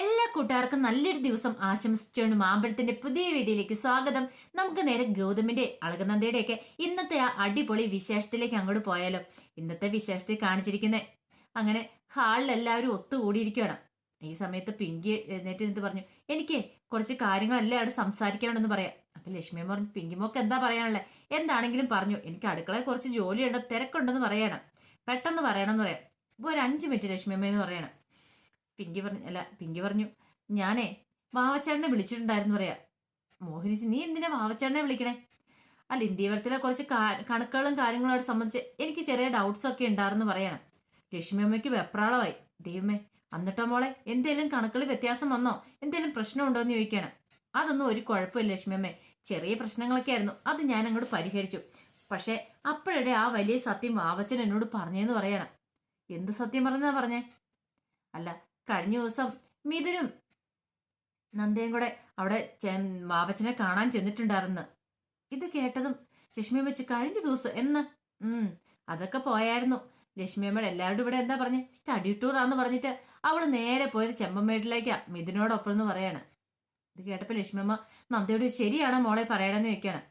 എല്ലാ കൂട്ടുകാർക്കും നല്ലൊരു ദിവസം ആശംസിച്ചുകൊണ്ട് മാമ്പഴത്തിന്റെ പുതിയ വീഡിയോയിലേക്ക് സ്വാഗതം. നമുക്ക് നേരെ ഗൗതമിന്റെ അളകനന്ദയുടെ ഒക്കെ ഇന്നത്തെ ആ അടിപൊളി വിശേഷത്തിലേക്ക് അങ്ങോട്ട് പോയാലോ. ഇന്നത്തെ വിശേഷത്തിൽ കാണിച്ചിരിക്കുന്നത് അങ്ങനെ ഹാളിൽ എല്ലാവരും ഒത്തുകൂടിയിരിക്കുകയാണ്. ഈ സമയത്ത് പിങ്കി എന്നിട്ട് എന്നിട്ട് പറഞ്ഞു എനിക്ക് കുറച്ച് കാര്യങ്ങളെല്ലാം അവിടെ സംസാരിക്കാനുണ്ടെന്ന് പറയാം. അപ്പൊ ലക്ഷ്മി പറഞ്ഞു പിങ്കിമോക്ക് എന്താ പറയാനുള്ളത് എന്താണെങ്കിലും പറഞ്ഞു. എനിക്ക് അടുക്കളയിൽ കുറച്ച് ജോലിയുണ്ട് തിരക്കുണ്ടെന്ന് പറയണം. പെട്ടെന്ന് പറയണം എന്ന് പറയാം. ഇപ്പൊ ഒരു അഞ്ച് മിനിറ്റ് ലക്ഷ്മിയമ്മ എന്ന് പറയണം പിങ്കി പറഞ്ഞു അല്ല പിങ്കി പറഞ്ഞു ഞാനേ വാവച്ചേട്ടനെ വിളിച്ചിട്ടുണ്ടായിരുന്നു പറയാ. മോഹിനിച്ച് നീ എന്തിനാ വാവച്ചേട്ടനെ വിളിക്കണേ? അല്ല ഇന്ത്യവരത്തിലെ കുറച്ച് കണക്കുകളും കാര്യങ്ങളോട് സംബന്ധിച്ച് എനിക്ക് ചെറിയ ഡൗട്ട്സ് ഒക്കെ ഉണ്ടായിരുന്നു പറയണം. ലക്ഷ്മി അമ്മയ്ക്ക് വെപ്രാളമായി. ദൈവമേ എന്നിട്ടോ മോളെ എന്തേലും കണക്കുകൾ വ്യത്യാസം വന്നോ? എന്തേലും പ്രശ്നം ഉണ്ടോ എന്ന് ചോദിക്കണം. അതൊന്നും ഒരു കുഴപ്പമില്ല ലക്ഷ്മി അമ്മേ. ചെറിയ പ്രശ്നങ്ങളൊക്കെ ആയിരുന്നു. അത് ഞാൻ അങ്ങോട്ട് പരിഹരിച്ചു. പക്ഷെ അപ്പോഴേ ആ വലിയ സത്യം വാവച്ചൻ എന്നോട് പറഞ്ഞേന്ന് പറയണം. എന്ത് സത്യം പറഞ്ഞാ പറഞ്ഞേ? അല്ല കഴിഞ്ഞ ദിവസം മിഥുനും നന്ദയും കൂടെ അവിടെ ബാബച്ചനെ കാണാൻ ചെന്നിട്ടുണ്ടായിരുന്നു. ഇത് കേട്ടതും ലക്ഷ്മി വെച്ച് കഴിഞ്ഞ ദിവസം എന്ന് ഉം അതൊക്കെ പോയായിരുന്നു. ലക്ഷ്മിയമ്മയുടെ എല്ലാവരും ഇവിടെ എന്താ പറഞ്ഞ്? സ്റ്റഡി ടൂറാന്ന് പറഞ്ഞിട്ട് അവൾ നേരെ പോയത് ചെമ്പമ്മേട്ടിലേക്കാ മിഥുനോടൊപ്പം എന്ന് പറയാണ്. ഇത് കേട്ടപ്പോ ലക്ഷ്മിയമ്മ നന്ദയോട് ശരിയാണോ മോളെ പറയണമെന്ന് വെക്കാണ്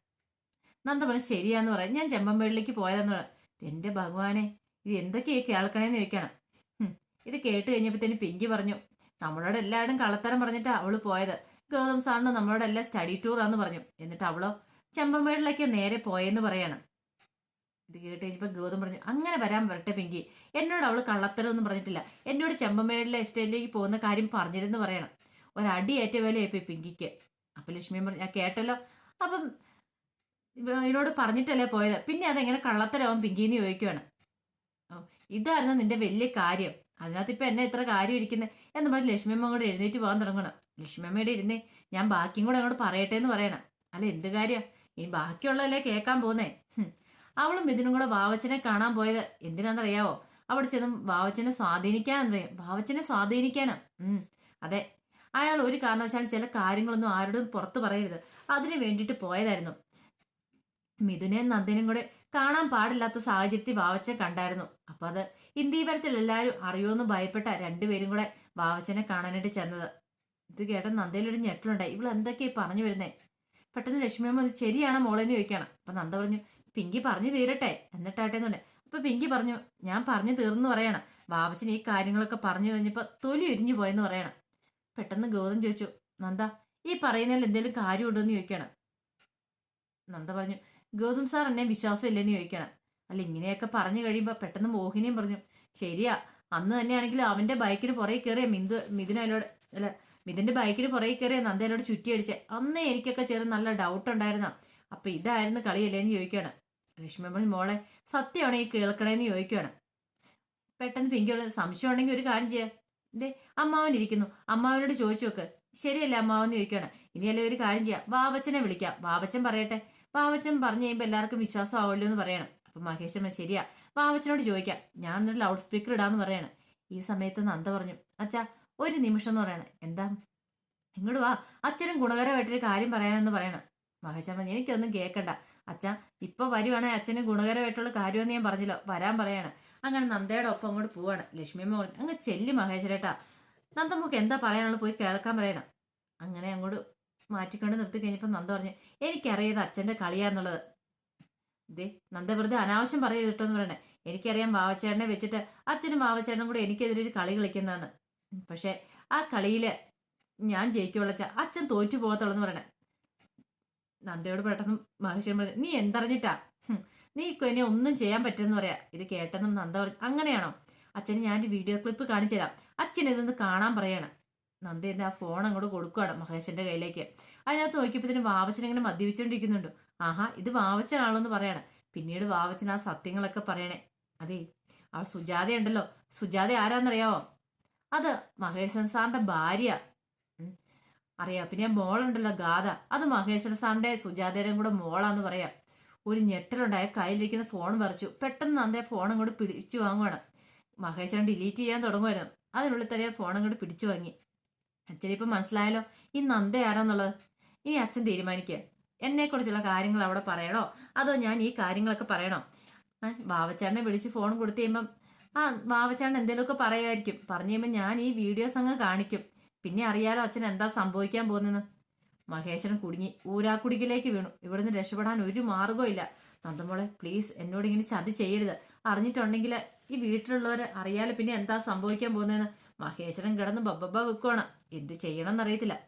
നന്ദ പറഞ്ഞു ശരിയാന്ന് പറയാം. ഞാൻ ചെമ്പമ്മേട്ടിലേക്ക് പോയതെന്ന് പറയാം എന്റെ ഭഗവാനെ ഇത് എന്തൊക്കെയാ കേൾക്കണേന്ന് ചോദിക്കണം. ഹും, ഇത് കേട്ട് കഴിഞ്ഞപ്പോഴത്തേന് പിങ്കി പറഞ്ഞു നമ്മളോട് എല്ലാവരും കള്ളത്തരം പറഞ്ഞിട്ടാ അവൾ പോയത്. ഗൗതം സാറിന് നമ്മളോട് എല്ലാം സ്റ്റഡി ടൂറാന്ന് പറഞ്ഞു. എന്നിട്ട് അവളോ ചെമ്പമേടിലേക്ക് നേരെ പോയെന്ന് പറയണം. ഇത് കേട്ട് കഴിഞ്ഞപ്പോൾ ഗൗതം പറഞ്ഞു അങ്ങനെ വരാൻ വരട്ടെ പിങ്കി. എന്നോട് അവൾ കള്ളത്തരം ഒന്നും പറഞ്ഞിട്ടില്ല. എന്നോട് ചെമ്പമേടിലെ എസ്റ്റേറ്റിലേക്ക് പോകുന്ന കാര്യം പറഞ്ഞിരുന്നു പറയണം. ഒരടി ഏറ്റ വിലയായിപ്പോയി പിങ്കിക്ക്. അപ്പൊ ലക്ഷ്മി പറഞ്ഞു ഞാൻ കേട്ടല്ലോ. അപ്പം ഇതിനോട് പറഞ്ഞിട്ടല്ലേ പോയത്. പിന്നെ അതെങ്ങനെ കള്ളത്തരവും പിങ്കിന്ന് ചോദിക്കുവാണ്. ഇതായിരുന്നു നിന്റെ വലിയ കാര്യം. അതിനകത്ത് ഇപ്പൊ എന്നെ ഇത്ര കാര്യം ഇരിക്കുന്നത് എന്ന് പറഞ്ഞ് ലക്ഷ്മിയമ്മ കൂടെ എഴുന്നേറ്റ് പോകാൻ തുടങ്ങണം. ലക്ഷ്മിയമ്മയുടെ ഇരുന്നേ ഞാൻ ബാക്കിയും കൂടെ അങ്ങോട്ട് പറയട്ടെ എന്ന് പറയണം. അല്ല എന്ത് കാര്യം? ഇനി ബാക്കിയുള്ളതല്ലേ കേൾക്കാൻ പോകുന്നേ. അവളും ഇതിനും കൂടെ വാവച്ചനെ കാണാൻ പോയത് എന്തിനാണെന്നറിയാവോ? അവിടെ ചെന്നും വാവച്ചനെ സ്വാധീനിക്കാനറിയാം. വാവച്ചനെ സ്വാധീനിക്കാനാ. അതെ. അയാൾ ഒരു കാരണവശാലും ചില കാര്യങ്ങളൊന്നും ആരോടും പുറത്തു പറയരുത്. അതിനു വേണ്ടിയിട്ട് പോയതായിരുന്നു. മിഥുനെയും നന്ദനും കൂടെ കാണാൻ പാടില്ലാത്ത സാഹചര്യത്തിൽ വാവച്ചൻ കണ്ടായിരുന്നു. അപ്പൊ അത് ഇന്ത്യപരത്തിൽ എല്ലാവരും അറിയുമെന്ന് ഭയപ്പെട്ട രണ്ടുപേരും കൂടെ വാവച്ചനെ കാണാനായിട്ട് ചെന്നത്. ഇത് കേട്ട നന്ദയിലൊരു ഞെട്ടലുണ്ടായി. ഇവൾ എന്തൊക്കെയാ പറഞ്ഞു വരുന്നേ? പെട്ടെന്ന് ലക്ഷ്മിയമ്മ ഇത് ശരിയാണ് മോളെന്ന് ചോദിക്കണം അപ്പൊ നന്ദ പറഞ്ഞു പിങ്കി പറഞ്ഞു തീരട്ടെ. എന്നിട്ടാട്ടെ എന്നുണ്ട്. അപ്പൊ പിങ്കി പറഞ്ഞു ഞാൻ പറഞ്ഞു തീർന്നു പറയണം. വാവച്ചൻ ഈ കാര്യങ്ങളൊക്കെ പറഞ്ഞു കഴിഞ്ഞപ്പോൾ തൊലി ഉരിഞ്ഞു പോയെന്ന് പറയണം. പെട്ടെന്ന് ഗൗതം ചോദിച്ചു നന്ദ ഈ പറയുന്നതിൽ എന്തെങ്കിലും കാര്യമുണ്ടോ എന്ന് ചോദിക്കണം നന്ദ പറഞ്ഞു ഗൗതം സാർ എന്നെ വിശ്വാസം ഇല്ലെന്ന് ചോദിക്കണം. അല്ല ഇങ്ങനെയൊക്കെ പറഞ്ഞു കഴിയുമ്പോൾ പെട്ടെന്ന് മോഹിനിയും പറഞ്ഞു ശരിയാ അന്ന് തന്നെയാണെങ്കിൽ അവന്റെ ബൈക്കിന് പുറകെ കയറിയ മിന്ദു മിഥുനോട് അല്ല മിഥുന്റെ ബൈക്കിന് പുറകെ കയറിയ നന്ദയോട് ചുറ്റിയടിച്ച് അന്ന് എനിക്കൊക്കെ ചെറിയ നല്ല ഡൗട്ട് ഉണ്ടായിരുന്ന അപ്പൊ ഇതായിരുന്നു കളിയല്ലേന്ന് ചോദിക്കുകയാണ്. ലക്ഷ്മി പറഞ്ഞു മോളെ സത്യമാണ് ഈ കേൾക്കണേന്ന് ചോദിക്കുകയാണ്. പെട്ടെന്ന് പിങ്കിയോട് സംശയം ഉണ്ടെങ്കിൽ ഒരു കാര്യം ചെയ്യാം. ദേ അമ്മാവൻ ഇരിക്കുന്നു. അമ്മാവനോട് ചോദിച്ചു നോക്ക്. ശരിയല്ലേ അമ്മാവെന്ന് ചോദിക്കുകയാണ്. ഇനിയല്ലേ ഒരു കാര്യം ചെയ്യാം. വാവച്ചനെ വിളിക്കാം. വാവച്ചൻ പറയട്ടെ. വാവച്ചൻ പറഞ്ഞു കഴിയുമ്പോൾ എല്ലാവർക്കും വിശ്വാസം ആവുമല്ലോ എന്ന് പറയണം. അപ്പം മഹേശൻ അമ്മ ശരിയാ. വാവച്ചനോട് ചോദിക്കാം. ഞാൻ എന്നിട്ട് ലൗഡ് സ്പീക്കർ ഇടാന്ന് പറയണം. ഈ സമയത്ത് നന്ദ പറഞ്ഞു അച്ഛാ ഒരു നിമിഷം എന്ന് പറയണം. എന്താ? ഇങ്ങോട്ട് വാ. അച്ഛനും ഗുണകരമായിട്ടൊരു കാര്യം പറയാനെന്ന് പറയണം. മഹേശമ്മ എനിക്കൊന്നും കേൾക്കണ്ട അച്ഛാ ഇപ്പൊ വരുവാണെങ്കിൽ അച്ഛന് ഗുണകരമായിട്ടുള്ള കാര്യമെന്ന് ഞാൻ പറഞ്ഞല്ലോ. വരാൻ പറയണം. അങ്ങനെ നന്ദയുടെ ഒപ്പം അങ്ങോട്ട് പോവാണ്. ലക്ഷ്മിയമ്മ പറഞ്ഞു അങ്ങ് ചെല്ലി മഹേശ്വരേട്ടാ. നന്ദമ്മക്ക് എന്താ പറയാനുള്ളത് പോയി കേൾക്കാൻ പറയണം. അങ്ങനെ അങ്ങോട്ട് മാറ്റിക്കൊണ്ട് നിർത്തി കഴിഞ്ഞപ്പോൾ നന്ദ പറഞ്ഞു എനിക്കറിയത് അച്ഛന്റെ കളിയാന്നുള്ളത്. ദേ നന്ദ വെറുതെ അനാവശ്യം പറയരുത് കേട്ടോ എന്ന് പറയണേ. എനിക്കറിയാം വാവച്ചേട്ടനെ വെച്ചിട്ട് അച്ഛനും വാവച്ചേട്ടനും കൂടെ എനിക്കെതിരെ ഒരു കളി കളിക്കുന്നതെന്ന്. പക്ഷെ ആ കളിയിൽ ഞാൻ ജയിക്കുള്ള അച്ഛൻ തോറ്റു പോകത്തുള്ളൂ എന്ന് പറയണേ. നന്ദയോട് പെട്ടെന്ന് മഹേശ്വരൻ പറഞ്ഞു നീ എന്തറിഞ്ഞിട്ടാ? നീ എന്നെ ഒന്നും ചെയ്യാൻ പറ്റുമെന്ന് പറയാ. ഇത് കേട്ടെന്നും നന്ദ പറഞ്ഞു അങ്ങനെയാണോ? അച്ഛന് ഞാൻ വീഡിയോ ക്ലിപ്പ് കാണിച്ചു തരാം അച്ഛൻ ഇതൊന്ന് കാണാൻ പറയാണ്. നന്ദ എന്റെ ആ ഫോൺ അങ്ങോട്ട് കൊടുക്കുകയാണ് മഹേശന്റെ കയ്യിലേക്ക്. അതിനകത്ത് നോക്കിയപ്പോഴത്തേനും വാവച്ചൻ ഇങ്ങനെ മദ്യപിച്ചുകൊണ്ടിരിക്കുന്നുണ്ട് ആഹാ ഇത് വാവച്ചനാണെന്ന് പറയാണ്. പിന്നീട് വാവച്ചൻ ആ സത്യങ്ങളൊക്കെ പറയണേ. അതെ ആ സുജാത ഉണ്ടല്ലോ സുജാത ആരാന്നറിയാവോ? അത് മഹേശൻ സാറിന്റെ ഭാര്യ. അറിയാം. പിന്നെ മോളുണ്ടല്ലോ ഗാഥ. അത് മഹേശൻ സാറിന്റെ സുജാതയുടെയും കൂടെ മോളാന്ന് പറയാം. ഒരു ഞെട്ടലുണ്ടായ കയ്യിലിരിക്കുന്ന ഫോൺ പറിച്ചു. പെട്ടെന്ന് നന്ദേ ഫോൺ അങ്ങോട്ട് പിടിച്ചു വാങ്ങുവാണ്. മഹേശ്വരൻ ഡിലീറ്റ് ചെയ്യാൻ തുടങ്ങുമായിരുന്നു അതിനുള്ളിൽ തന്നെ ഫോൺ അങ്ങോട്ട് പിടിച്ചു വാങ്ങി. അച്ഛനിപ്പം മനസ്സിലായല്ലോ ഈ നന്ദ ആരാന്നുള്ളത്? ഇനി അച്ഛൻ തീരുമാനിക്കുക എന്നെ കുറിച്ചുള്ള കാര്യങ്ങൾ അവിടെ പറയണോ? അതോ ഞാൻ ഈ കാര്യങ്ങളൊക്കെ പറയണോ? ഏ, വാവച്ചാടിനെ വിളിച്ച് ഫോൺ കൊടുത്തു കഴിയുമ്പം ആ വാവച്ചാടൻ എന്തെങ്കിലുമൊക്കെ പറയുമായിരിക്കും. പറഞ്ഞു കഴിയുമ്പോൾ ഞാൻ ഈ വീഡിയോസ് അങ്ങ് കാണിക്കും. പിന്നെ അറിയാലോ അച്ഛൻ എന്താ സംഭവിക്കാൻ പോകുന്നതെന്ന്. മഹേശ്വരൻ കുടുങ്ങി. ഊരാക്കുടിക്കിലേക്ക് വീണു. ഇവിടുന്ന് രക്ഷപ്പെടാൻ ഒരു മാർഗവും ഇല്ല. നന്ദമോളെ പ്ലീസ് എന്നോട് ഇങ്ങനെ ചതി ചെയ്യരുത്. അറിഞ്ഞിട്ടുണ്ടെങ്കിൽ ഈ വീട്ടിലുള്ളവർ അറിയാലോ പിന്നെ എന്താ സംഭവിക്കാൻ പോകുന്നതെന്ന്. മഹേശ്വരൻ കിടന്ന് ബബ്ബ വെക്കുവാണ്. എന്ത് ചെയ്യണം എന്നറിയത്തില്ല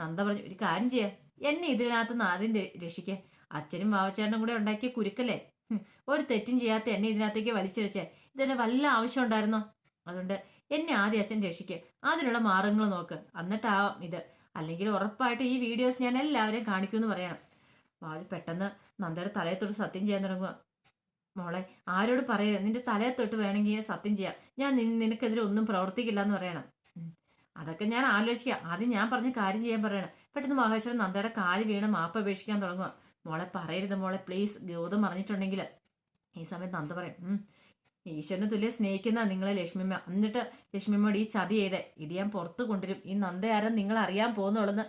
നന്ദ പറഞ്ഞു ഒരു കാര്യം ചെയ്യാം. എന്നെ ഇതിനകത്ത് നിന്ന് ആദ്യം രക്ഷിക്കുക അച്ഛനും വാവച്ചേട്ടനും കൂടെ ഉണ്ടാക്കിയ കുരുക്കല്ലേ? ഒരു തെറ്റും ചെയ്യാത്ത എന്നെ ഇതിനകത്തേക്ക് വലിച്ചിഴച്ചേ. ഇതെന്നെ വല്ല ആവശ്യം ഉണ്ടായിരുന്നോ? അതുകൊണ്ട് എന്നെ ആദ്യം അച്ഛൻ രക്ഷിക്കുക അതിനുള്ള മാർഗങ്ങൾ നോക്ക്. എന്നിട്ടാവാം ഇത്. അല്ലെങ്കിൽ ഉറപ്പായിട്ട് ഈ വീഡിയോസ് ഞാൻ എല്ലാവരെയും കാണിക്കുമെന്ന് പറയണം. വാൽ പെട്ടെന്ന് നന്ദയുടെ തലയെ തൊട്ട് സത്യം ചെയ്യാൻ തുടങ്ങുക മോളെ ആരോട് പറയരുത്. നിന്റെ തലയെ തൊട്ട് വേണമെങ്കിൽ സത്യം ചെയ്യാം. ഞാൻ നിനക്കെതിരെ ഒന്നും പ്രവർത്തിക്കില്ല എന്ന് പറയണം. അതൊക്കെ ഞാൻ ആലോചിക്കുക ആദ്യം ഞാൻ പറഞ്ഞ കാര്യം ചെയ്യാൻ പറയണം. പെട്ടെന്ന് മഹേശ്വരൻ നന്ദയുടെ കാൽ വീണ് മാപ്പ് അപേക്ഷിക്കാൻ തുടങ്ങുക മോളെ പറയരുത് മോളെ പ്ലീസ് ഗൗതം പറഞ്ഞിട്ടുണ്ടെങ്കിൽ ഈ സമയത്ത് നന്ദ പറയും ഈശ്വരനെ തുല്യം സ്നേഹിക്കുന്ന നിങ്ങളെ ലക്ഷ്മിമ്മ. എന്നിട്ട് ലക്ഷ്മിമ്മയോട് ഈ ചതി ചെയ്തേ ഇത് ഞാൻ പുറത്ത് കൊണ്ടുവരും. ഈ നന്ദ ആരും നിങ്ങൾ അറിയാൻ പോകുന്നുള്ളെന്ന്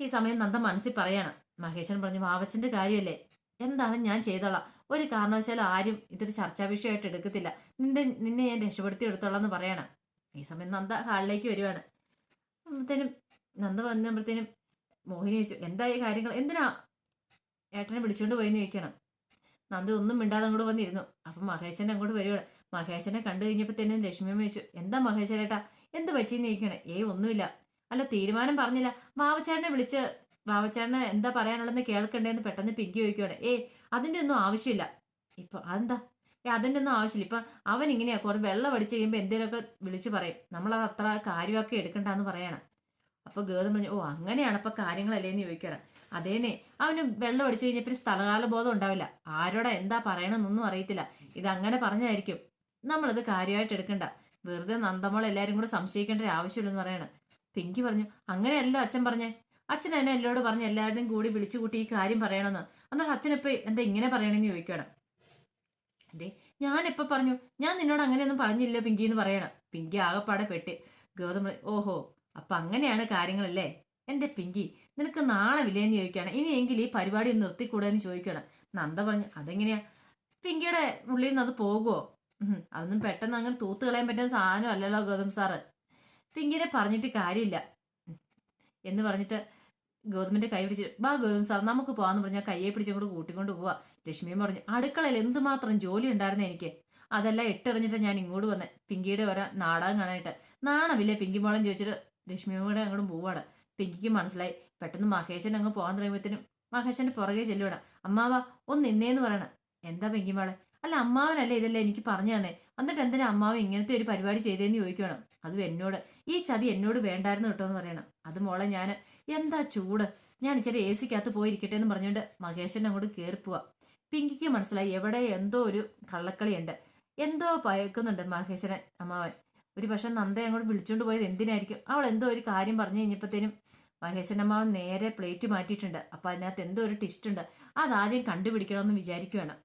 ഈ സമയം നന്ദ മനസ്സിൽ പറയാണ്. മഹേശ്വരൻ പറഞ്ഞു വാവച്ചന്റെ കാര്യമല്ലേ? എന്താണ് ഞാൻ ചെയ്തോളാം? ഒരു കാരണവശാലും ആരും ഇതൊരു ചർച്ചാ വിഷയമായിട്ട് എടുക്കത്തില്ല. നിന്റെ നിന്നെ ഞാൻ രക്ഷപ്പെടുത്തി എടുത്തോളാം എന്ന് പറയണം. ഈ സമയം നന്ദ ഹാളിലേക്ക് വരുവാണ്. അപ്പോഴത്തേനും നന്ദ വന്നപ്പോഴത്തേനും മോഹിനി ചോദിച്ചു എന്താ ഈ കാര്യങ്ങൾ? എന്തിനാ ഏട്ടനെ വിളിച്ചുകൊണ്ട് പോയെന്ന് ചോദിക്കണം? നന്ദി ഒന്നും മിണ്ടാതെ അങ്ങോട്ട് വന്നിരുന്നു. അപ്പം മഹേശൻ അങ്ങോട്ട് വരുവാണ്. മഹേശനെ കണ്ടു കഴിഞ്ഞപ്പോൾ തന്നെ ലക്ഷ്മി ലക്ഷ്മിയമ്മ ചോദിച്ചു എന്താ മഹേശ്വരേട്ടാ എന്ത് പറ്റിയെന്ന് ചോദിക്കണേ? ഏ ഒന്നുമില്ല. അല്ല തീരുമാനം പറഞ്ഞില്ല. വാവച്ചാടനെ വിളിച്ച് വാവച്ചാടനെ എന്താ പറയാനുള്ളതെന്ന് കേൾക്കണ്ടേന്ന് പെട്ടെന്ന് പിങ്കി ചോദിക്കുകയാണ് ഏയ് അതിന്റെ ഒന്നും ആവശ്യമില്ല. ഇപ്പൊ അതെന്താ? അതിന്റെ ഒന്നും ആവശ്യമില്ല. ഇപ്പം അവൻ ഇങ്ങനെയാ കുറേ വെള്ളം അടിച്ച് കഴിയുമ്പോൾ എന്തെങ്കിലുമൊക്കെ വിളിച്ച് പറയും. നമ്മളത് അത്ര കാര്യമാക്കി എടുക്കണ്ടെന്ന് പറയണം. അപ്പൊ ഗേതം പറഞ്ഞു ഓ അങ്ങനെയാണ് അപ്പൊ കാര്യങ്ങളല്ലേ എന്ന് ചോദിക്കണം അതേനെ അവന് വെള്ളം അടിച്ചു കഴിഞ്ഞാൽ പിന്നെ സ്ഥലകാല ബോധം ഉണ്ടാവില്ല. ആരോടാ എന്താ പറയണമെന്നൊന്നും അറിയത്തില്ല. ഇത് അങ്ങനെ പറഞ്ഞായിരിക്കും. നമ്മളത് കാര്യമായിട്ട് എടുക്കണ്ട. വെറുതെ നന്ദമോൾ എല്ലാവരും കൂടെ സംശയിക്കേണ്ട ആവശ്യമില്ലെന്ന് പറയണം. പിങ്കി പറഞ്ഞു അങ്ങനെയല്ലോ അച്ഛൻ പറഞ്ഞേ. അച്ഛൻ എന്നെ എന്നോട് പറഞ്ഞ് എല്ലാവരുടെയും കൂടി വിളിച്ചു കൂട്ടി ഈ കാര്യം പറയണമെന്ന്. എന്നാൽ അച്ഛനിപ്പോ എന്താ ഇങ്ങനെ പറയണമെന്ന് ചോദിക്കണം ഞാൻ എപ്പോ പറഞ്ഞു ഞാൻ നിന്നോട് അങ്ങനെയൊന്നും പറഞ്ഞില്ല പിങ്കി എന്ന് പറയണം. പിങ്കി ആകെപ്പാടെ പെട്ട്. ഗൗതം ഓഹോ അപ്പൊ അങ്ങനെയാണ് കാര്യങ്ങളല്ലേ? എന്റെ പിങ്കി നിനക്ക് നാളെ ചോദിക്കുകയാണ് ഇനിയെങ്കിൽ ഈ പരിപാടി ഒന്ന് നിർത്തിക്കൂടെ എന്ന് ചോദിക്കണം. നന്ദ പറഞ്ഞു അതെങ്ങനെയാ? പിങ്കിയുടെ ഉള്ളിൽ നിന്ന് അത് പോകുമോ അതൊന്നും പെട്ടെന്ന് അങ്ങനെ തൂത്ത് കളയാൻ പറ്റുന്ന സാധനം അല്ലല്ലോ ഗൗതം സാറ്. പിങ്കിനെ പറഞ്ഞിട്ട് കാര്യമില്ല. എന്ന് പറഞ്ഞിട്ട് ഗൗതമിന്റെ കൈ പിടിച്ച് വാ ഗൗതം സാർ നമുക്ക് പോവാന്ന് പറഞ്ഞാൽ കയ്യെ പിടിച്ചുകൊണ്ട് കൂട്ടിക്കൊണ്ട് പോവാ. ലക്ഷ്മിയും പറഞ്ഞു അടുക്കളയിൽ എന്തുമാത്രം ജോലി ഉണ്ടായിരുന്നു എനിക്ക്? അതെല്ലാം ഇട്ടെറിഞ്ഞിട്ട് ഞാൻ ഇങ്ങോട്ട് വന്നെ. പിങ്കിയുടെ വരാ നാടകം കാണാനായിട്ട്. നാണമില്ലേ പിങ്കി മോളം ചോദിച്ചിട്ട്? ലക്ഷ്മിയും കൂടെ അങ്ങോട്ട് പോവാണ്. പിങ്കിക്ക് മനസ്സിലായി. പെട്ടെന്ന് മഹേശൻ അങ്ങ് പോകാൻ തുടങ്ങിയപ്പോഴത്തേനും മഹേശന്റെ പുറകെ ചെല്ലുവാണ്. അമ്മാവ ഒന്ന് ഇന്നേന്ന് പറയണം. എന്താ പിങ്കി മോളെ? അല്ല അമ്മാവനല്ലേ ഇതല്ലേ എനിക്ക് പറഞ്ഞു തന്നെ. എന്നിട്ട് എന്തിനാ അമ്മാവ് ഇങ്ങനത്തെ ഒരു പരിപാടി ചെയ്തതെന്ന് ചോദിക്കണം അതും എന്നോട് ഈ ചതി എന്നോട് വേണ്ടായിരുന്നു കേട്ടോ എന്ന് പറയണം. അത് മോളെ ഞാൻ എന്താ ചൂട്? ഞാൻ ഇച്ചിരി എ സിക്കകത്ത് പോയിരിക്കട്ടെ എന്ന് പറഞ്ഞുകൊണ്ട് മഹേഷൻ അങ്ങോട്ട് കയറി പിങ്കിക്ക് മനസ്സിലായി എവിടെ എന്തോ ഒരു കള്ളക്കളിയുണ്ട്. എന്തോ പയക്കുന്നുണ്ട് മഹേശ്വരൻ അമ്മാവൻ. ഒരു പക്ഷെ നന്ദയെ അങ്ങോട്ട് വിളിച്ചുകൊണ്ട് പോയത് എന്തിനായിരിക്കും? അവൾ എന്തോ ഒരു കാര്യം പറഞ്ഞു കഴിഞ്ഞപ്പോഴത്തേനും മഹേശ്വരൻ അമ്മാവൻ നേരെ പ്ലേറ്റ് മാറ്റിയിട്ടുണ്ട്. അപ്പം അതിനകത്ത് എന്തോ ഒരു ടിസ്റ്റ് ഉണ്ട്. അതാദ്യം കണ്ടുപിടിക്കണമെന്ന് വിചാരിക്കുകയാണ്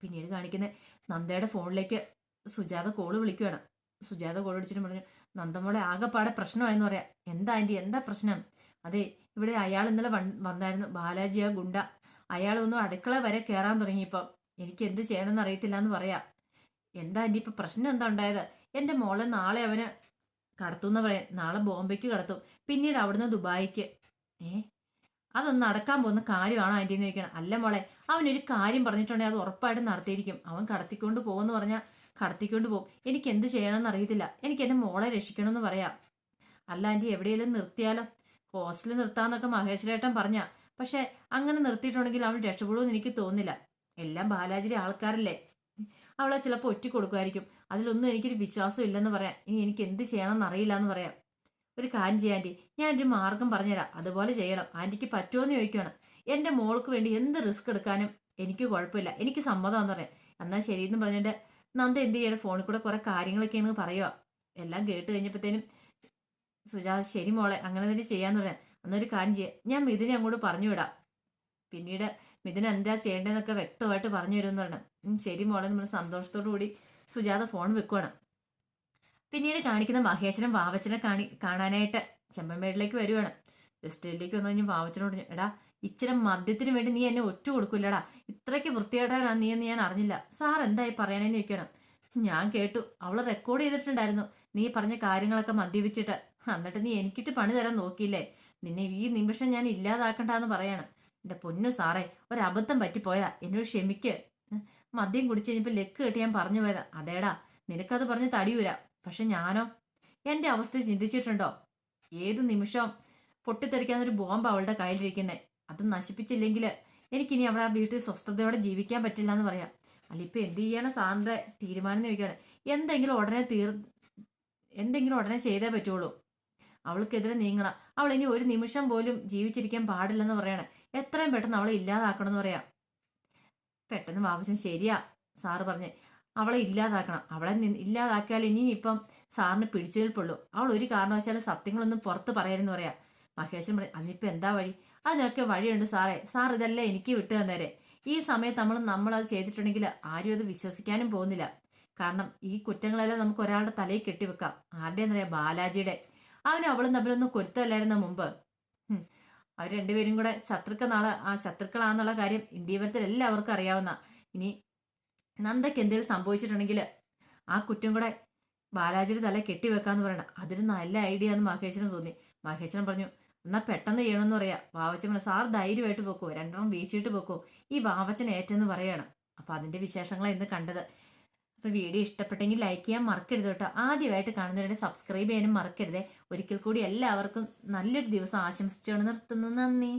പിന്നീട് കാണിക്കുന്ന നന്ദയുടെ ഫോണിലേക്ക് സുജാത കോൾ വിളിക്കുകയാണ് സുജാത കോടിച്ചിട്ട് പറഞ്ഞു നന്ദമ്മയുടെ ആകെപ്പാടെ പ്രശ്നമായെന്ന് പറയാ. എന്താ ആന്റി? എന്താ പ്രശ്നം? അതെ ഇവിടെ അയാൾ ഇന്നലെ വന്നായിരുന്നു. ബാലാജി ആ ഗുണ്ട. അയാൾ ഒന്ന് അടുക്കള വരെ കയറാൻ തുടങ്ങിയപ്പോൾ എനിക്ക് എന്ത് ചെയ്യണമെന്ന് അറിയത്തില്ല എന്ന് പറയാം. എന്താ ആന്റി? ഇപ്പൊ പ്രശ്നം എന്താ ഉണ്ടായത്? എന്റെ മോളെ നാളെ അവന് കടത്തുന്ന പറയാം. നാളെ ബോംബെക്ക് കടത്തും. പിന്നീട് അവിടുന്ന് ദുബായിക്ക്. ഏ? അതൊന്ന് നടക്കാൻ പോകുന്ന കാര്യമാണോ ആന്റി? എന്ന് ചോദിക്കണം. അല്ല മോളെ അവനൊരു കാര്യം പറഞ്ഞിട്ടുണ്ടെങ്കിൽ അത് ഉറപ്പായിട്ടും നടത്തിയിരിക്കും. അവൻ കടത്തിക്കൊണ്ട് പോകുമെന്ന് പറഞ്ഞാൽ കടത്തിക്കൊണ്ട് പോകും. എനിക്ക് എന്ത് ചെയ്യണമെന്ന് അറിയത്തില്ല എനിക്ക് എന്റെ മോളെ രക്ഷിക്കണമെന്ന് പറയാം. അല്ല ആന്റി എവിടെയെങ്കിലും നിർത്തിയാലോ? ഹോസ്റ്റലിൽ നിർത്താന്നൊക്കെ മഹേശ്വരേട്ടൻ പറഞ്ഞ. പക്ഷെ അങ്ങനെ നിർത്തിയിട്ടുണ്ടെങ്കിൽ അവൾ രക്ഷപ്പെടുമെന്ന് എനിക്ക് തോന്നില്ല എല്ലാം ബാലാജിയുടെ ആൾക്കാരല്ലേ? അവളെ ചിലപ്പോൾ ഒറ്റ കൊടുക്കുമായിരിക്കും. അതിലൊന്നും എനിക്കൊരു വിശ്വാസം ഇല്ലെന്ന് പറയാം. ഇനി എനിക്ക് എന്ത് ചെയ്യണമെന്ന് അറിയില്ല എന്ന് പറയാം. ഒരു കാര്യം ചെയ്യാൻ ഞാൻ ഒരു മാർഗം പറഞ്ഞുതരാം. അതുപോലെ ചെയ്യണം. ആന്റിക്ക് പറ്റുമോ എന്ന് ചോദിക്കണം എന്റെ മോൾക്ക് വേണ്ടി എന്ത് റിസ്ക് എടുക്കാനും എനിക്ക് കുഴപ്പമില്ല. എനിക്ക് സമ്മതമാണെന്ന് പറയാം. എന്നാൽ ശരിയെന്ന് പറഞ്ഞിട്ട് നന്ദ എന്ത് ചെയ്യണം? ഫോണിൽ കൂടെ കുറെ കാര്യങ്ങളൊക്കെയാണ് പറയുക എല്ലാം കേട്ട് കഴിഞ്ഞപ്പോഴത്തേനും സുജാത ശരി മോളെ അങ്ങനെ തന്നെ ചെയ്യാന്ന് പറയാം എന്നൊരു കാര്യം ചെയ്യാം. ഞാൻ മിഥുനെ അങ്ങോട്ട് പറഞ്ഞു വിടാം. പിന്നീട് മിഥുൻ എന്താ ചെയ്യേണ്ടതെന്നൊക്കെ വ്യക്തമായിട്ട് പറഞ്ഞു തരുമെന്ന് പറഞ്ഞു ശരി മോളെ നമ്മൾ സന്തോഷത്തോടു കൂടി സുജാത ഫോൺ വെക്കുവാണ്. പിന്നീട് കാണിക്കുന്ന മഹേശ്വരൻ വാവച്ചനെ കാണി കാണാനായിട്ട് ചെമ്പൻമേടിലേക്ക് വരുവാണ്. വെസ്റ്റേലിലേക്ക് വന്നു കഴിഞ്ഞാൽ വാവച്ചനോട് എടാ ഇച്ചിരി മദ്യത്തിന് വേണ്ടി നീ എന്നെ ഒറ്റ കൊടുക്കില്ലടാ. ഇത്രയ്ക്ക് വൃത്തികേടാണ് നീ എന്ന് ഞാൻ അറിഞ്ഞില്ല. സാർ എന്തായി പറയണേന്ന് ചോദിക്കണം. ഞാൻ കേട്ടു. അവൾ റെക്കോർഡ് ചെയ്തിട്ടുണ്ടായിരുന്നു. നീ പറഞ്ഞ കാര്യങ്ങളൊക്കെ മദ്യപിച്ചിട്ട്. എന്നിട്ട് നീ എനിക്കിട്ട് പണി തരാൻ നോക്കിയില്ലേ? നിന്നെ ഈ നിമിഷം ഞാൻ ഇല്ലാതാക്കണ്ടെന്ന് പറയാണ്. എന്റെ പൊന്നു സാറേ ഒരബദ്ധം പറ്റിപ്പോയതാ. എന്നോട് ക്ഷമിക്ക്. മദ്യം കുടിച്ച് കഴിഞ്ഞപ്പോൾ ലെക്ക് കെട്ടി ഞാൻ പറഞ്ഞു പോയതാ. അതേടാ നിനക്കത് പറഞ്ഞ് തടിയൂരാ പക്ഷെ ഞാനോ? എന്റെ അവസ്ഥ ചിന്തിച്ചിട്ടുണ്ടോ? ഏത് നിമിഷം പൊട്ടിത്തെറിക്കാൻ ഒരു ബോംബ് അവളുടെ കയ്യിലിരിക്കുന്നേ. അത് നശിപ്പിച്ചില്ലെങ്കിൽ എനിക്കിനി അവിടെ ആ വീട്ടിൽ സ്വസ്ഥതയോടെ ജീവിക്കാൻ പറ്റില്ല എന്ന് പറയാം. അല്ല ഇപ്പം എന്ത് ചെയ്യാനാണ് സാറിന്റെ തീരുമാനം ചോദിക്കുകയാണ്. എന്തെങ്കിലും ഉടനെ തീർ എന്തെങ്കിലും ഉടനെ ചെയ്തേ പറ്റുള്ളൂ. അവൾക്കെതിരെ നീങ്ങണം. അവൾ ഇനി ഒരു നിമിഷം പോലും ജീവിച്ചിരിക്കാൻ പാടില്ലെന്ന് പറയണേ. എത്രയും പെട്ടെന്ന് അവളെ ഇല്ലാതാക്കണം എന്ന് പറയാം. പെട്ടെന്ന് വാവശ്യം ശരിയാ സാറ് പറഞ്ഞേ. അവളെ ഇല്ലാതാക്കണം. അവളെ ഇല്ലാതാക്കിയാൽ ഇനി ഇപ്പം സാറിന് പിടിച്ചു നിൽപ്പുള്ളൂ അവൾ ഒരു കാരണവശാലും സത്യങ്ങളൊന്നും പുറത്ത് പറയരുതെന്ന് പറയാം. മഹേശൻ പറയും അതിനിപ്പോൾ എന്താ വഴി? അതിനൊക്കെ വഴിയുണ്ട് സാറേ. സാർ ഇതല്ലേ എനിക്ക് വിട്ടു തന്നേരെ. ഈ സമയത്ത് നമ്മൾ നമ്മൾ നമ്മളത് ചെയ്തിട്ടുണ്ടെങ്കിൽ ആരും അത് വിശ്വസിക്കാനും പോകുന്നില്ല. കാരണം ഈ കുറ്റങ്ങളെല്ലാം നമുക്ക് ഒരാളുടെ തലയിൽ കെട്ടിവെക്കാം. ആരുടെ എന്ന് പറയാ ബാലാജിയുടെ. അവനും അവളും തമ്മിലൊന്നും കൊരുത്തല്ലായിരുന്ന മുമ്പ്. അവർ രണ്ടുപേരും കൂടെ ശത്രുക്കൾ നാളെ ആ ശത്രുക്കളാന്നുള്ള കാര്യം ഇന്ത്യവരത്തിൽ എല്ലാവർക്കും അറിയാവുന്ന. ഇനി നന്ദയ്ക്ക് എന്തെങ്കിലും സംഭവിച്ചിട്ടുണ്ടെങ്കിൽ ആ കുറ്റം കൂടെ ബാലാജിയുടെ തല കെട്ടിവെക്കാന്ന് പറയണം. അതൊരു നല്ല ഐഡിയ എന്ന് മഹേശ്വരൻ തോന്നി. മഹേശ്വരൻ പറഞ്ഞു എന്നാ പെട്ടെന്ന് ചെയ്യണമെന്ന് പറയാം. വാവച്ചൻ പറഞ്ഞു സാർ ധൈര്യമായിട്ട് പോക്കോ രണ്ടെണ്ണം വീശിയിട്ട് പോക്കോ ഈ വാവച്ചൻ ഏറ്റെന്ന് പറയണം. അപ്പോൾ അതിന്റെ വിശേഷങ്ങളാണ് ഇന്ന് കണ്ടത്. അപ്പോൾ വീഡിയോ ഇഷ്ടപ്പെട്ടെങ്കിൽ ലൈക്ക് ചെയ്യാൻ മറക്കരുത് കേട്ടോ. ആദ്യമായിട്ട് കാണുന്നവരുടെ സബ്സ്ക്രൈബ് ചെയ്യാനും മറക്കരുതേ. ഒരിക്കൽ കൂടി എല്ലാവർക്കും നല്ലൊരു ദിവസം ആശംസിച്ചുകൊണ്ട് നിർത്തുന്നു. നന്ദി.